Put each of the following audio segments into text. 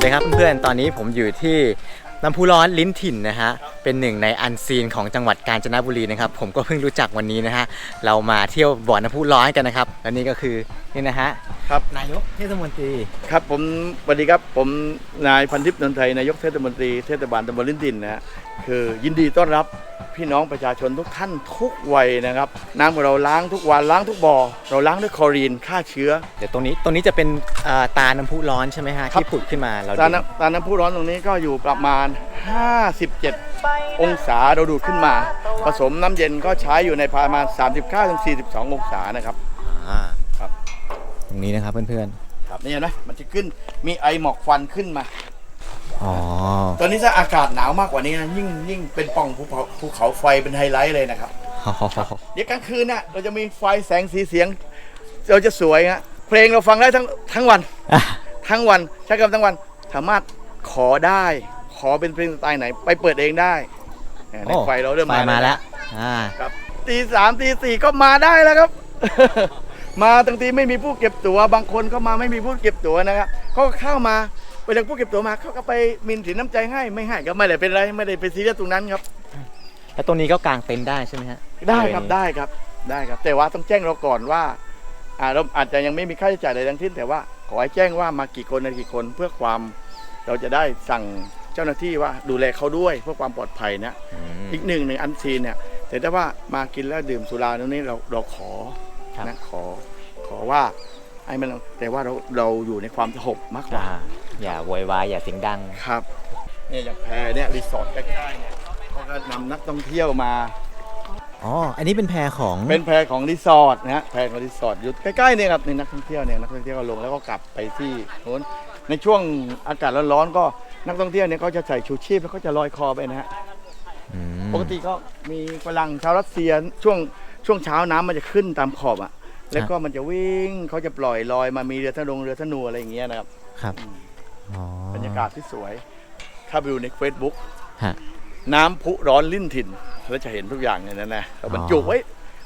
วัสดีครับเพื่อนๆ ตอนนี้ผมอยู่ที่น้ำพุร้อนลิ้นถิ่นนะฮะ เป็นหนึ่งในอันซีนของจังหวัดกาญจนบุรีนะครับ ผมก็เพิ่งรู้จักวันนี้นะฮะ เรามาเที่ยวบ่อน้ำพุร้อนกันนะครับ และนี่ก็คือนี่นะฮะครับ นายกเทศมนตรี ครับผมสวัสดีครับผมนายพันทิพย์นนทไทยนายกเทศมนตรีเทศบาลตำบลลิ้นดินนะฮะคือยินดีต้อนรับพี่น้องประชาชนทุกท่านทุกวัยนะครับน้ำของเราล้างทุกวันล้างทุกบ่อเราล้างด้วยคลอรีนฆ่าเชื้อ เดี๋ยวตรงนี้ตรงนี้จะเป็นเอ่อตาน้ำพุร้อนใช่ไหมฮะครับที่ผุดขึ้นมาเราตาดู น้ำตาน้ำพุร้อนตรงนี้ก็อยู่ประมาณ 57 องศาเราดูดขึ้นมา ผสมน้ำเย็นก็ใช้อยู่ในประมาณ 39-42 องศานะครับ อ่าครับ ตรงนี้นะครับเพื่อนครับนี่เห็นไหมมันจะขึ้นมีไอหมอกควันขึ้นมา ๆ อ๋อ ตอนนี้ถ้าอากาศหนาวมากกว่านี้นะยิ่งยิ่งเป็นปล่องภูเขาภูเขาไฟเป็นไฮไลท์เลยนะครับ เดี๋ยวกลางคืนน่ะเราจะมีไฟแสงสีเสียง เราจะสวยฮะเพลงเราฟังได้ทั้งทั้งวันทั้งวันใช้คำทั้งวันสามารถขอได้ ขอเป็นเพลงสไตล์ไหน ไปเปิดเองได้เนี่ยในโอ้ ไฟเราเริ่มไฟมามาแล้แล้ววอ่าครับตีสามตีสี่ก็มาได้แล้วครับ มาตั้งทีไม่มีผู้เก็บตั๋วบางคนก็มาไม่มีผู้เก็บตั๋วนะครับเขาก็เข้ามาไปเรียกผู้เก็บตั๋วมาเขาก็ไปมินสินน้ำใจให้ไม่ให้ก็ไม่ได้เป็นไรไม่ได้ไปซีเรียสตรงนั้นครับ แล้วตรงนี้ก็กางเต็นท์ได้ใช่ไหมฮะได้ครับได้ครับได้ครับ แต่ว่าต้องแจ้งเราก่อนว่าอ่าเราอาจจะยังไม่มีค่าใช้จ่ายใดทั้งสิ้นแต่ว่าขอให้แจ้งว่ามากี่คนในกี่คนเพื่อความเราจะได้สั่งเจ้าหน้าที่ว่าดูแลเขาด้วยเพื่อความปลอดภัยนะอืมอีกหนึ่งหนึ่งอันซีนเนี่ยแต่ถ้าว่ามากินแล้วดื่มสุราตรงนี้เราเราขอครับนะขอขอว่าให้มันแต่ว่าเราเราอยู่ในความสงบมากกว่าอ่าอย่าโวยวายอย่าเสียงดังครับเนี่ยอย่างแพรเนี่ยรีสอร์ทใกล้ๆเนี่ยเขาก็นำนักท่องเที่ยวมาอ๋อ อันนี้เป็นแพรของ เป็นแพรของรีสอร์ทนะฮะ แพรของรีสอร์ทอยู่ใกล้ๆเนี่ยครับนี่นักท่องเที่ยวเนี่ยนักท่องเที่ยวก็ลงแล้วก็กลับไปที่โน้น ในช่วงอากาศร้อนๆก็ นักท่องเที่ยวเนี่ยเขาจะใส่ชูชีพแล้วก็จะลอยคอไปนะฮะอืมปกติก็มีฝรั่งชาวรัสเซียช่วงช่วงเช้าน้ำมันจะขึ้นตามขอบอะแล้วก็มันจะวิ่งเขาจะปล่อยลอยมามีเรือธนงเรือธนูอะไรอย่างเงี้ยนะครับครับอ๋อบรรยากาศที่สวย ถ้าไปดูใน Facebook ฮะ น้ำพุร้อนลิ้นถิ่น แล้วจะเห็นทุกอย่างในนั้นนะเราบรรจุอ๋อไว้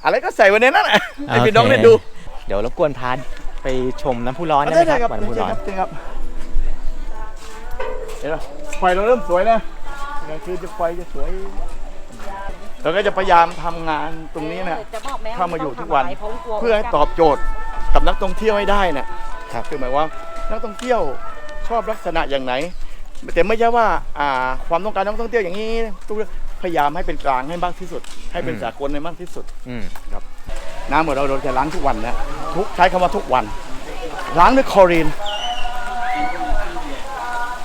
อะไรก็ใส่ไว้ในนั้นแหละให้พี่โอเคน้องได้ดูเดี๋ยวรบกวนพาไปชมน้ำพุร้อนได้ไหมครับบ่อน้ำพุร้อนจริงครับเห็นไหมไฟเราเริ่มสวยนะกลางคืนจะไฟจะสวยเราก็จะพยายามทำงานตรงนี้นะจะบอกแม่เข้ามาอยู่ทุกวัน เพราะกลัวเพื่อให้ตอบโจทย์กับนักท่องเที่ยวให้ได้นะครับ คือหมายว่านักท่องเที่ยวชอบลักษณะอย่างไหน แต่ไม่ใช่ว่าอ่าความต้องการนักท่องเที่ยวอย่างนี้ทุกเรื่องพยายามให้เป็นกลางให้มากที่สุด ให้เป็นอืม สากลในมากที่สุด อืม น้ำของเราเราจะล้างทุกวันนะทุกใช้คำว่าทุกวัน ล้างด้วยคลอรีน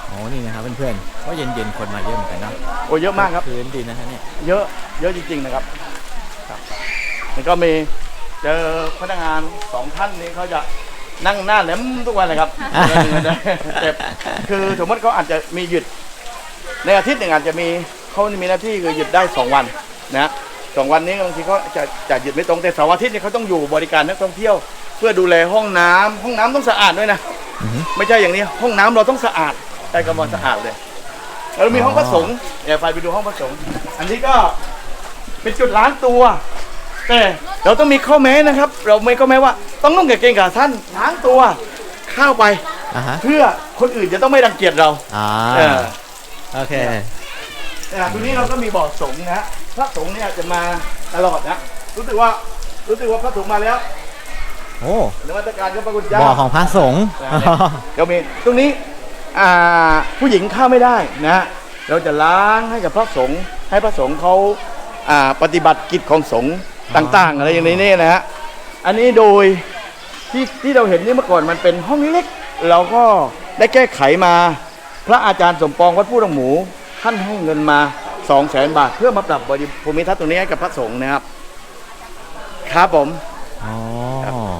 โอ้นี่นะครับเพื่อนๆก็เย็นๆคนมาเยอะเหมือนกันเนาะโอ้เยอะมากครับ พื้นดีนะฮะเนี่ยเยอะเยอะจริง ๆนะครับครับแล้วก็มีเจอพนักงานสองท่านนี้เขาจะนั่งหน้าแหลมทุกวันเลยครับแต่คือสมมติเขาอาจจะมีหยุด ในอาทิตย์หนึ่งอาจจะมีเขามีหน้าที่คือหยุดได้สองวันนะสองวันนี้บางทีเขาจะจะหยุดไม่ตรงแต่เสาร์อาทิตย์เนี่ยเขาต้องอยู่บริการนักท่องเที่ยว เพื่อดูแลห้องน้ำห้องน้ำต้องสะอาดด้วยนะอือฮึไม่ใช่อย่างนี้ห้องน้ำเราต้องสะอาด ใช้คำว่าสะอาดเลย แล้วเรามีห้องพระสงฆ์เดี๋ยวไปไปดูห้องพระสงฆ์อันนี้ก็เป็นจุดล้างตัว แต่เราต้องมีข้อแม้นะครับ เราไม่ข้อแม้ว่า ต้องนุ่งกางเกงขาสั้นล้างตัวเข้าไป อ่าฮะเพื่อคนอื่นจะต้องไม่รังเกียจเราอ่าเออ โอเคแต่ตรงนี้เราก็มีบ่อสงฆ์นะฮะพระสงฆ์เนี่ยจะมาตลอดนะรู้สึกว่ารู้สึกว่าพระสงฆ์มาแล้วโอ้นมัสการก็พระคุณเจ้าบ่อของพระสงฆ์ก็มีตรงนี้อ่า ผู้หญิงเข้าไม่ได้นะ เราจะล้างให้กับพระสงฆ์ให้พระสงฆ์เขาอ่าปฏิบัติกิจของสงฆ์ต่างๆ อะไรอย่างนี้นี่นะฮะอันนี้โดยที่ที่เราเห็นนี่เมื่อก่อนมันเป็นห้องเล็กๆเราก็ได้แก้ไขมา พระอาจารย์สมปองวัดผู้ตองหมูท่านให้เงินมา2 0 0แสนบาท เพื่อมาปรับบริภูมิทัศน์ตรงนี้ให้กับพระสงฆ์นะครับ ครับผมอ๋อ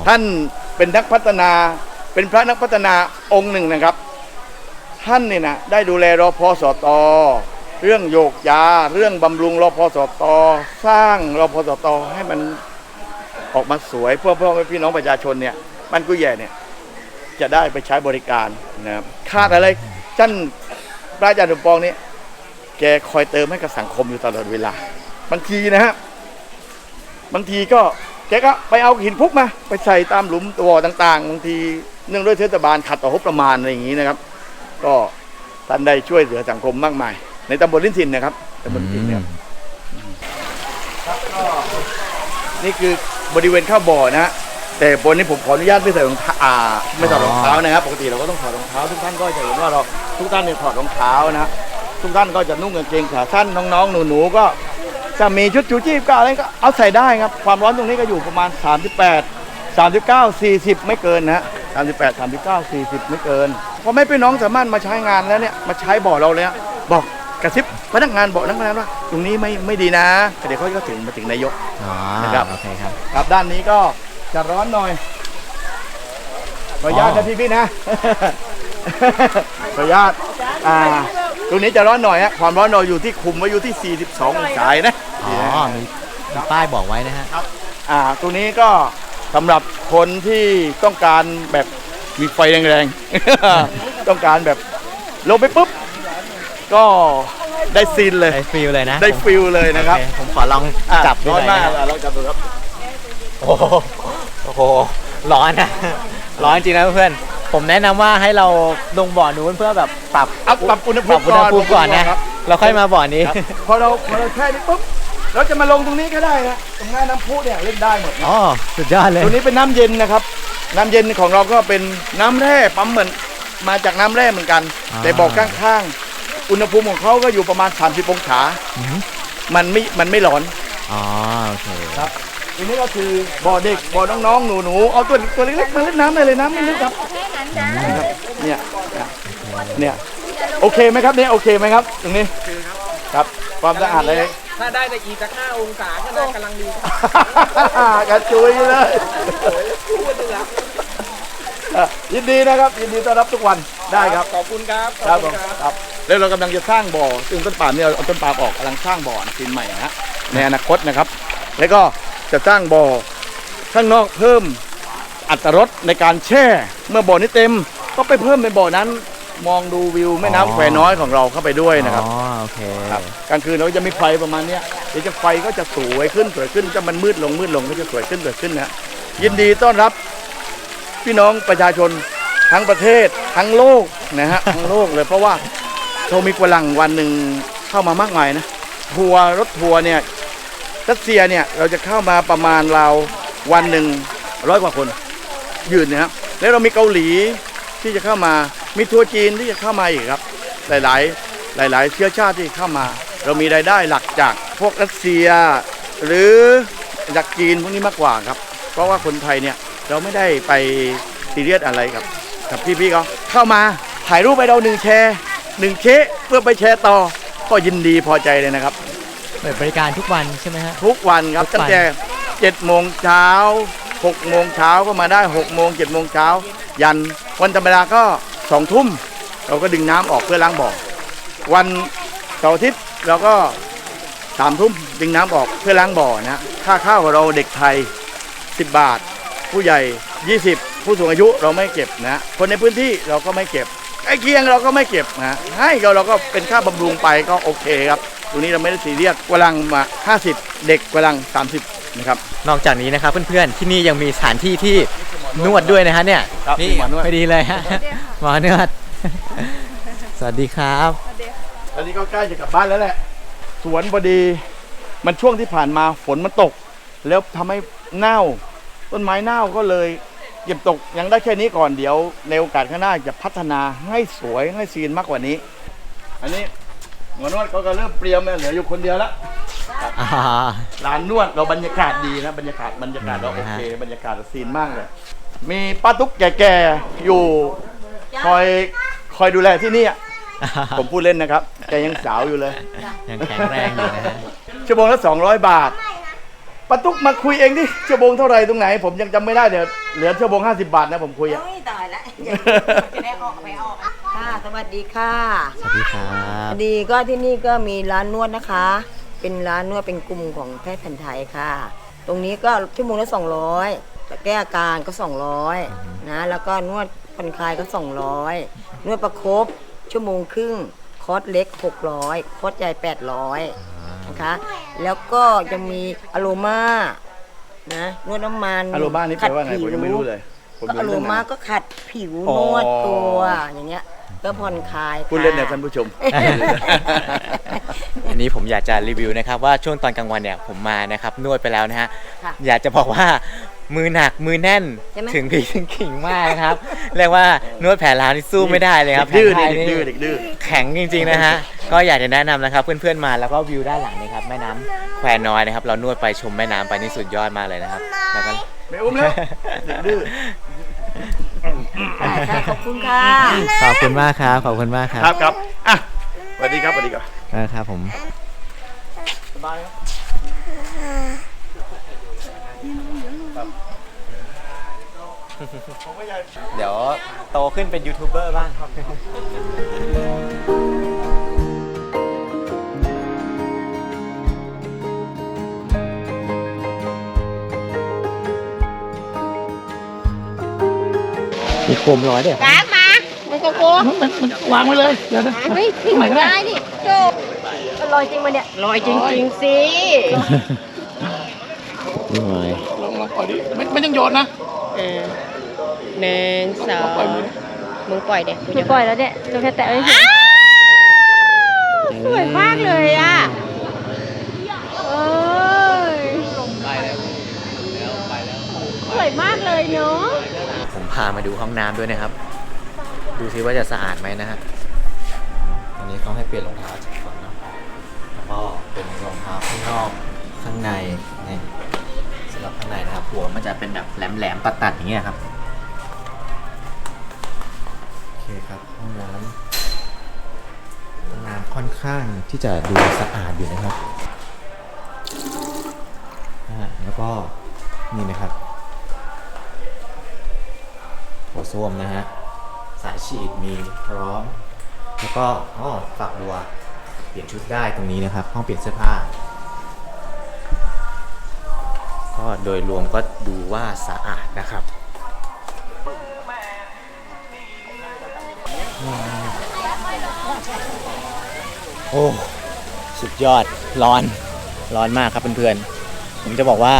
ท่านเป็นนักพัฒนาเป็นพระนักพัฒนาองค์หนึ่งนะครับ ท่านเนี่ยนะได้ดูแลรอพอสต เรื่องโยกยา เรื่องบำรุงรอพอสต สร้างรอพอสต ให้มันออกมาสวยเพื่อพ่อให้พี่น้องประชาชนเนี่ยบ้านกุ้ยแย่เนี่ยจะได้ไปใช้บริการนะครับขาดอะไรท่านพระอาจารย์สมปองนี่แกคอยเติมให้กับสังคมอยู่ตลอดเวลาบางทีนะฮะบางทีก็แกก็ไปเอาหินพุกมา ไปใส่ตามหลุมตัวต่าง ๆบางทีเนื่องด้วยเทศบาลขัดต่องบประมาณอะไรอย่างนี้นะครับ ก็ท่านได้ช่วยเหลือสังคมมากมาย ในตำบลลิ้นถิ่นนะครับตำบลลิ้นถิ่นนะครับนี่คือบริเวณข้าวบ่อนะฮะแต่บนนี้ผมขออนุญาตไม่ใส่รองเท้าอ่าไม่ถอดรองเท้านะครับปกติเราก็ต้องถอดรองเท้า ทุกท่านก็จะเห็นว่าเราทุกท่านเนี่ยถอดรองเท้านะฮะทุกท่านก็จะนุ่งกางเกงขาสั้นน้องๆหนูๆก็จะมีชุดชูชีพก็อะไรก็เอาใส่ได้ครับ ความร้อนตรงนี้ก็อยู่ประมาณ 38 39 40 ไม่เกินนะฮะ38 39 40 ไม่เกิน พอไม่พี่น้องสามารถมาใช้งานแล้วเนี่ยมาใช้บ่อเราเลยอะบอกกระซิบพนักงานบอกนักงานว่าตรงนี้ไม่ไม่ดีนะเดี๋ยวเขาก็ถึงมาถึงนายก อ๋อนะครับ โอเคครับ ครับด้านนี้ก็จะร้อนหน่อยขออนุญาตอ๋อนะพี่พี่ๆนะ ขออนุญาตอ่าตรงนี้จะร้อนหน่อยฮะความร้อนเราอยู่ที่คุมไว้อยู่ที่ 42 องศานะ อ๋อมีมีป้ายบอกไว้นะฮะ อ่าตรงนี้ก็สำหรับคนที่ต้องการแบบ มีไฟแรงๆ ต้องการแบบลงไปปุ๊บ ก็ได้ซีนเลย ได้ฟิลเลยนะได้ฟิลเลยนะครับโอเผมขอลองอะจับดูร้หอนน่อยมากนะอะลองจับดูครับโอ้โหโอ้โห ร้อนนะ ร้อนจริงนะเพื่อนผมแนะนำว่าให้เราลงบ่อนู้นเพื่อแบบปรับเอาปรับอุณหภูปรัมิบอุณหภูมิก่อนนะ ครับเราค่อยมาบ่อนี้ครับพอเราพอเราแช่นี้ปุ๊บเราจะมาลงตรงนี้ก็ได้นะตรงหน้าน้ำพุเนี่ยเล่นได้หมดนะอ๋อ สุดยอดเลยตรงนี้เป็นน้ำเย็นนะครับ น้ำเย็นของเราก็เป็นน้ำแร่ปั๊มเหมือนมาจากน้ำแร่เหมือนกัน อ่า แต่บอกข้างๆ อุณหภูมิของเขาก็อยู่ประมาณ 30องศา อือหือมันไม่ มันไม่ร้อน อ๋อโอเคครับทีนี้ก็คือบ่อเด็กบ่อน้องๆ หนูๆ เอาตัวตัวเล็กๆมาเล่นน้ำได้เลยน้ำไม่ลึกครับนะครับเนี่ยเนี่ยโอเคไหมครับเนี่ยโอเคไหมครับ ตรงนี้ครับความสะอาดเลย ถ้าได้ในอีกสักห้าองศาก็ได้กำลังดี กระจุยเลย อะยินดีนะครับยินดีต้อนรับทุกวันได้ครับ ขอบคุณครับครับขผอมณครับแล้วเรากำลังจะสร้างบ่อ ซึ่งต้นปาล์มเนี่ยเอาต้นปาล์มออกกำลังสร้างบ่อซีนใหม่นะฮะในอนาคตนะครับ แล้วก็จะสร้างบ่อข้างนอกเพิ่มอัตรรสในการแช่ เมื่อบ่อนี้เต็มก็ไปเพิ่มเป็นบ่อนั้น มองดูวิวแม่อ๋อน้ำแควน้อยของเราเข้าไปด้วยนะครับ อ๋อโอเคครับกลางคืนเราจะมีไฟประมาณเนี้ยเดี๋ยวจะไฟก็จะสวยขึ้นสวยขึ้นจะมันมืดลงมืดลงก็จะสวยขึ้นสวยขึ้นนะฮะยินดีต้อนรับ พี่น้องประชาชนทั้งประเทศทั้งโลกนะฮะ ทั้งโลกเลยเพราะว่าเรามีฝรั่งวันหนึ่งเข้ามามากมายนะทัวร์รถทัวร์เนี่ยรัสเซียเนี่ยเราจะเข้ามาประมาณเราววันหนึ่งร้อยกว่าคน ยืนนะครับแล้วเรามีเกาหลีที่จะเข้ามามีทัวร์จีนที่จะเข้ามาอีกครับ หลาย ๆ หลาย ๆ เชื้อชาติที่เข้ามา เรามีรายได้หลักจากพวกรัสเซีย หรือจากจีนพวกนี้มากกว่าครับ เพราะว่าคนไทยเนี่ย เราไม่ได้ไปซีเรียสอะไรกับกับพี่ๆเขาเข้ามาถ่ายรูปไปเราหนึ่งแชร์หนึ่งเคสเพื่อไปแชร์ต่อก็ยินดีพอใจเลยนะครับ เปิดบริการทุกวันใช่ไหมฮะ ทุกวันครับทุกวัน ตั้งแต่เจ็ดโมงเช้าหกโมงเช้าก็มาได้หกโมงเจ็ดโมงเช้ายันวันธรรมดาก็สองทุ่มเราก็ดึงน้ำออกเพื่อล้างบ่อวันเสาร์อาทิตย์เราก็สามทุ่มดึงน้ำออกเพื่อล้างบ่อนะค่าข้าวของเราเด็กไทย 10 บาท ผู้ใหญ่ 20 ผู้สูงอายุเราไม่เก็บนะ คนในพื้นที่เราก็ไม่เก็บใกล้เคียงเราก็ไม่เก็บนะให้เราเราก็เป็นค่าบำรุงไปก็โอเคครับตรงนี้เราไม่ได้ซีเรียสกำลังมา 50 เด็กกำลัง 30 นะครับ นอกจากนี้นะครับเพื่อนๆ ที่นี่ยังมีสถานที่ที่นวดด้วยนะฮะเนี่ยครับนี่มีหมอนวด พอดีเลยฮะหมอนวด สวัสดีครับ ตอนนี้ก็ใกล้จะกลับบ้านแล้วแหละ สวนพอดี มันช่วงที่ผ่านมาฝนมันตก แล้วทำให้เน่า ต้นไม้เน่าก็เลยเก็บตกยังได้แค่นี้ก่อนเดี๋ยว ในโอกาสข้างหน้าจะพัฒนาให้สวยให้ซีนมากกว่านี้ อันนี้หมอนวดเขาก็เริ่มเปรียมแล้วเหลืออยู่คนเดียวแล้วอ่าร้านนวดเราบรรยากาศดีนะบรรยากาศบรรยากาศเราอืโอมเค บรรยากาศเราซีนมากเลย มีป้าตุ๊กแก่ๆอยู่คอยคอยดูแลที่นี่อะผมพูดเล่นนะครับแกยังสาวอยู่เลย ยังแข็งแรงอยู่นะฮะชั่วโมงละ200 บาท ป้าตุ๊กมาคุยเองดิชั่วโมงเท่าไหร่ตรงไหน ผมยังจำไม่ได้เดี๋ยวเหลือชั่วโมง50 บาทนะผมคุยอะโอ้ยตายแล้วจะได้ออกไปออกค่ะสวัสดีค่ะสวัสดีครัพบ อดีก็ที่นี่ก็มีร้านนวดนะคะ เป็นร้านนวดเป็นกลุ่มของแพทย์แผนไทยค่ะ ตรงนี้ก็ชั่วโมงละ200แต่แก้อาการก็ 200นะแล้วก็นวดผ่อนคลายก็ 200 นวดประครบชั่วโมงครึ่งคอร์สเล็ก 600คอร์สใหญ่ 800 นะคะ แล้วก็จะมีอโรมานะนวดน้ำมันอโรบ้านี่แปลว่าไงขัดผมยังไม่รู้เลยผมก็อยังโรเรื่องมานั้นก็ขัดผิวอ๋นอวดตัวอย่างเงี้ยก็ผ่อนคลายพูดเล่นนะค่ะท่านผู้ชม อันนี้ผมอยากจะรีวิวนะครับว่าช่วงตอนกลางวันเนี่ยผมมานะครับนวดไปแล้วนะฮะค่ะอยากจะบอกว่า มือหนักมือแน่นใช่ไหม ถึงพีถึงขิงมากนะครับ เรียกว่านวดแผลลาวนี่สู้ไม่ได้เลยครับเด็กดื้อแผนี่นไทยเด็กดื้อเด็กดื้อ แข็งจริงๆนะฮะก็อยากจะแนะนำนะครับ เพื่อนๆมาแล้วก็วิวด้านหลังนะครับแม่น้ำแควน้อยนะครับ เรานวดไปชมแม่น้ำไปนี่สุดยอดมากเลยนะครับแล้วก็ ไม่อุ้มแล้วเด็กดื้อ ได้ค่ะขอบคุณค่ะ ขอบคุณมากครับ ขอบคุณมากครับครับครับอะสวัสดีครับสวัสดีครับครับผม สบายครับ เดี๋ยวโตขึ้นเป็นยูทูบเบอร์บ้างมีโคมร้อยเดี๋ยวกราฟมามันก็โกงมันมันวางไว้เลย เดี๋ยวนะเฮ้ยทิ้งไม่ได้ดิโจลอยจริงมาเนี่ยลอยจริงๆสินี่ไงลอง ลองปล่อยดิไม่ไม่ต้องโยนนะเออหนึ่งสองปล่อยมือมึงปล่อยเด็กกูจะจะปล่อยแล้วเนี่ยจะแค่แตะไม่ถึงสวยมากเลยอะเอ้ยสวยมากเลยเนาะผมพามาดูห้องน้ำด้วยนะครับ ดูซิว่าจะสะอาดไหมนะฮะอันนี้เขาให้เปลี่ยนรองเท้าก่อนเนอะแล้วก็เป็นรองเท้าข้างนอกข้างในนี่สำหรับข้างในนะครับ หัวมันจะเป็นแบบแหลมๆตัดๆอย่างเงี้ยครับ โอเคครับห้องน้ำห้องน้ำค่อนข้างที่จะดูสะอาดอยู่นะครับแล้วก็นี่นะครับโถส้วมนะฮะสายฉีดมีพร้อม แล้วก็อ๋อฝักบัว เปลี่ยนชุดได้ตรงนี้นะครับ ห้องเปลี่ยนเสื้อผ้า โดยรวมก็ดูว่าสะอาดนะครับโอ้สุดยอดร้อนร้อนมากครับเพื่อนๆ ผมจะบอกว่า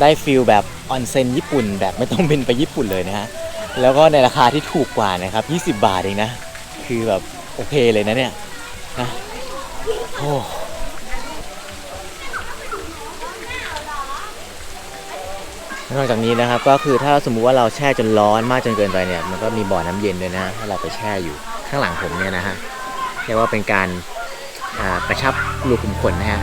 ได้ฟิลแบบออนเซ็นญี่ปุ่นแบบไม่ต้องบินไปญี่ปุ่นเลยนะฮะ แล้วก็ในราคาที่ถูกกว่านะครับ 20 บาทเองนะ คือแบบโอเคเลยนะเนี่ยนะโอ้ นอกจากนี้นะครับก็คือถ้าสมมุติว่าเราแช่จนร้อนมากจนเกินไปเนี่ยมันก็มีบ่อน้ำเย็นด้วยนะให้เราไปแช่อยู่ข้างหลังผมเนี่ยนะฮะเรียกว่าเป็นการกระชับรูขุมขนนะฮะ